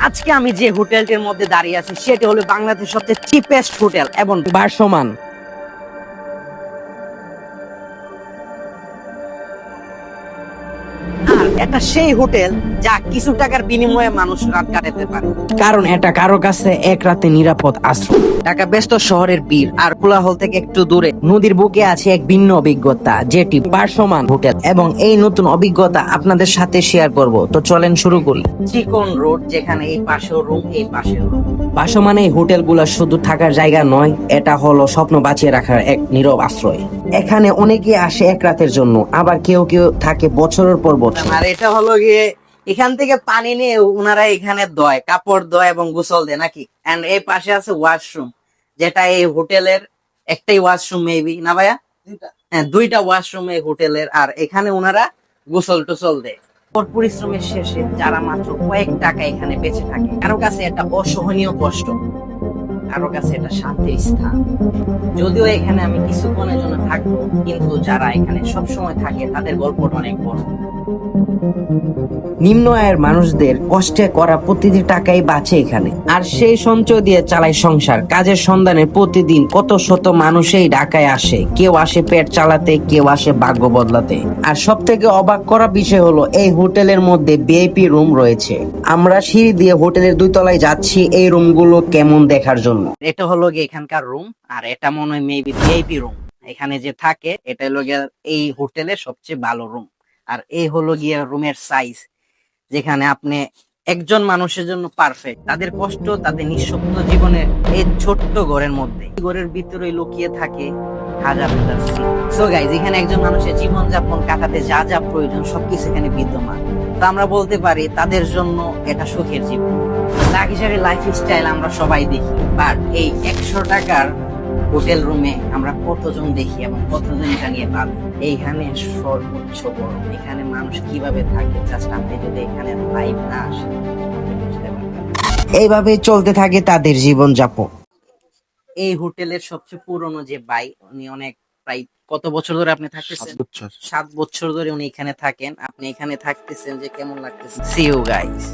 আজকে আমি যে হোটেলটির মধ্যে দাঁড়িয়ে আছি, সেটি হলো বাংলাদেশের সবচেয়ে চিপেস্ট হোটেল এবং ভারসমান এটা সেই হোটেল যা কিছু টাকার বিনিময়ে মানুষ রাত কাটাতে পারে। কারণ এটা কারও কাছে এক রাতে নিরাপদ আশ্রয়। ঢাকা ব্যস্ত শহরের বীর আর কোলাহল থেকে একটু দূরে। নদীর বুকে আছে এক ভিন্ন অভিজ্ঞতা যেটি ভারসমান হোটেল। এবং এই নতুন অভিজ্ঞতা আপনাদের সাথে শেয়ার করব। তো চলেন শুরু করি। চিকন রোড যেখানে এই পাশেও রুম এই পাশেও রুম। ভাসমান এই হোটেলগুলো শুধু থাকার জায়গা নয় এটা হলো স্বপ্ন বাঁচিয়ে রাখার এক নীরব আশ্রয়। এখানে অনেকে আসে এক রাতের জন্য আবার কেউ কেউ থাকে বছরের পর বছর। আর এটা হলো গিয়ে এখান থেকে পানি নিয়ে ওনারা এখানে দয় কাপড় দয় এবং গোসল দেয় নাকি? এন্ড এই পাশে আছে ওয়াশরুম যেটা এই হোটেলের একটাই ওয়াশরুম মেবি না ভাইয়া? হ্যাঁ দুইটা ওয়াশরুম এই হোটেলের আর এখানে ওনারা গোসল টোসল দেয়। পরিশ্রমের শেষে যারা মাত্র কয়েক টাকা এখানে বেঁচে থাকে কারও কাছে এটা অসহনীয় কষ্ট কারও কাছে এটা শান্তির স্থান। যদিও এখানে আমি কিছুক্ষণের জন্য থাকব কিন্তু যারা এখানে সব সময় থাকে তাদের গল্পটা অনেক বড়। নিম্ন আয়ের মানুষদের কষ্টে করা প্রতিটি টাকাই বাঁচে এখানে। আর সেই সঞ্চয় দিয়ে চালায় সংসার। কাজের সন্ধানে প্রতিদিন কত শত মানুষই ঢাকায় আসে। কেউ আসে পেট চালাতে, কেউ আসে ভাগ্য বদলাতে। আর সব থেকে অবাক করা বিষয় হলো, এই হোটেলের মধ্যে ভিআইপি রুম রয়েছে। আমরা সিঁড়ি দিয়ে হোটেলের দুই তলায় যাচ্ছি এই রুমগুলো কেমন দেখার জন্য। এটা হলো গিয়ে এখানকার রুম, আর এটা মনে হয় মেবি ভিআইপি রুম। এখানে যে থাকে এটা হলো এই হোটেলের সবচেয়ে ভালো রুম। আর এই হলো গিয়ে রুমের সাইজ যেখানে আপনি একজন মানুষের জন্য পারফেক্ট তাদের কষ্ট, তাদের নিঃশব্দ জীবনের এই ছোট্ট ঘরের মধ্যে। ঘরের ভিতরে লুকিয়ে থাকে হাজার হাজার সো গাইজ এখানে একজন মানুষের জীবন যাপন কাটাতে যা যা প্রয়োজন, সবকিছু এখানে বিদ্যমান। তো আমরা বলতে পারি, তাদের জন্য এটা সুখের জীবন। লাক্সারি লাইফ স্টাইল আমরা সবাই দেখি বাট এই একশো টাকার হোটেল রুমে আমরা কতজন দেখি এবং কতজন এটা নিয়ে পাবো এইখানে সর্বোচ্চ গরম এখানে মানুষ কীভাবে থাকে? জাস্ট আপনি যদি এখানে লাইভ না আসেন। এইভাবে চলতে থাকে তাদের জীবন যাপন এই হোটেলের সবচেয়ে পুরনো যে ভাই উনি অনেক প্রায় কত বছর ধরে আপনি থাকতেছেন? সাত বছর। ধরে উনি এখানে থাকেন। আপনি এখানে থাকতেছেন যে কেমন লাগতেছে? C you guys